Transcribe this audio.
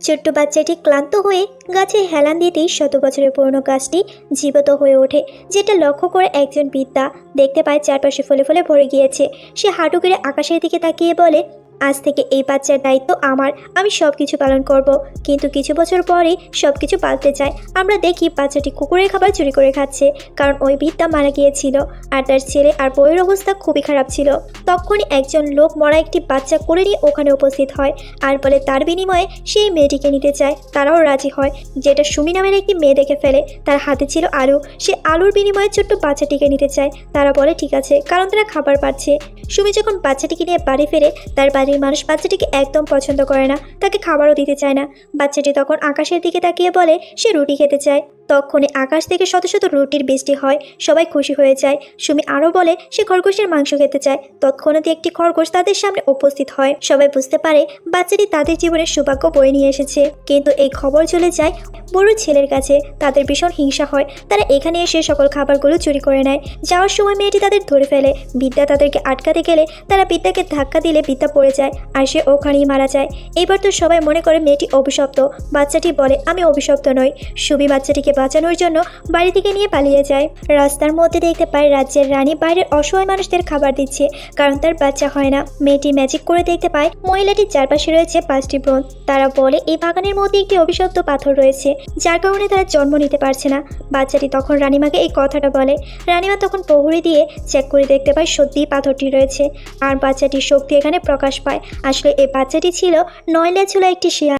ছোট্ট বাচ্চাটি ক্লান্ত হয়ে গাছে হেলান দিতেই শত বছরের পুরনো গাছটি জীবিত হয়ে ওঠে, যেটা লক্ষ্য করে একজন বিদ্যা দেখতে পায় চারপাশে ফলে ফলে ভরে গিয়েছে। সে হাঁটু গেড়ে আকাশের দিকে তাকিয়ে বলে আজ থেকে এই বাচ্চার দায়িত্ব আমার। আমি সব কিছু পালন করব। কিন্তু কিছু বছর পরে সব কিছু পাল্টে যায়। আমরা দেখি বাচ্চাটি কুকুরের খাবার চুরি করে খাচ্ছে, কারণ ওই বিদ্যা মারা গিয়েছিল আর তার ছেলে আর বইয়ের অবস্থা খুবই খারাপ ছিল। তখনই একজন লোক মরা একটি বাচ্চা করে নিয়ে ওখানে উপস্থিত হয় আর বলে, তার বিনিময়ে সেই মেয়েটিকে নিতে চায়। তারাও রাজি হয়। যেটা সুমি নামের একটি মেয়ে দেখে ফেলে। তার হাতে ছিল আলু। সে আলুর বিনিময়ে ছোট্ট বাচ্চাটিকে নিতে চায়। তারা বলে, ঠিক আছে। কারণ তারা খাবার পাচ্ছে। সুমি যখন বাচ্চাটিকে নিয়ে বাড়ি ফেরে, তার বাড়ির মানুষ বাচ্চাটিকে একদম পছন্দ করে না, তাকে খাবারও দিতে চায় না। বাচ্চাটি তখন আকাশের দিকে তাকিয়ে বলে, সে রুটি খেতে চায়। তখনই আকাশ থেকে শত শত রুটির বৃষ্টি হয়, সবাই খুশি হয়ে যায়। সুমি আরও বলে, সে খরগোশের মাংস খেতে চায়। তৎক্ষণাৎ একটি খরগোশ তাদের সামনে উপস্থিত হয়। সবাই বুঝতে পারে, বাচ্চাটি তাদের জীবনে সৌভাগ্য বয়ে নিয়ে এসেছে। কিন্তু এই খবর চলে যায় বড় ছেলের কাছে। তাদের ভীষণ হিংসা হয়। তারা এখানে এসে সকল খাবারগুলো চুরি করে নেয়। যাওয়ার সময় মেয়েটি তাদের ধরে ফেলে। বিদ্যা তাদেরকে আটকাতে গেলে তারা বিদ্যাকে ধাক্কা দিলে বিদ্যা পড়ে যায়। আর সে ওখানেই মারা যায়। এবার তো সবাই মনে করে মেয়েটি অভিশপ্ত। বাচ্চাটি বলে, আমি অভিশপ্ত নই। সুবি বাচ্চাটিকে বাঁচানোর জন্য বাড়ি থেকে নিয়ে পালিয়ে যায়। রাস্তার মধ্যে দেখতে পায় রাজ্যের রানী বাইরের অসহায় মানুষদের খাবার দিচ্ছে, কারণ তার বাচ্চা হয় না। মেয়েটি ম্যাজিক করে দেখতে পায় মহিলাটির চারপাশে রয়েছে পাঁচটি ব্রণ তারা বলে, এই বাগানের মধ্যে একটি অভিশপ্ত পাথর রয়েছে, যার কারণে তারা জন্ম নিতে পারছে না। বাচ্চাটি তখন রানীমাকে এই কথাটা বলে। রানীমা তখন প্রহরী দিয়ে চেক করে দেখতে পায় সত্যিই পাথরটি রয়েছে। আর বাচ্চাটির শক্তি এখানে প্রকাশ পায়। আসলে এই বাচ্চাটি ছিল নয়লা ছিল একটি শিয়াল।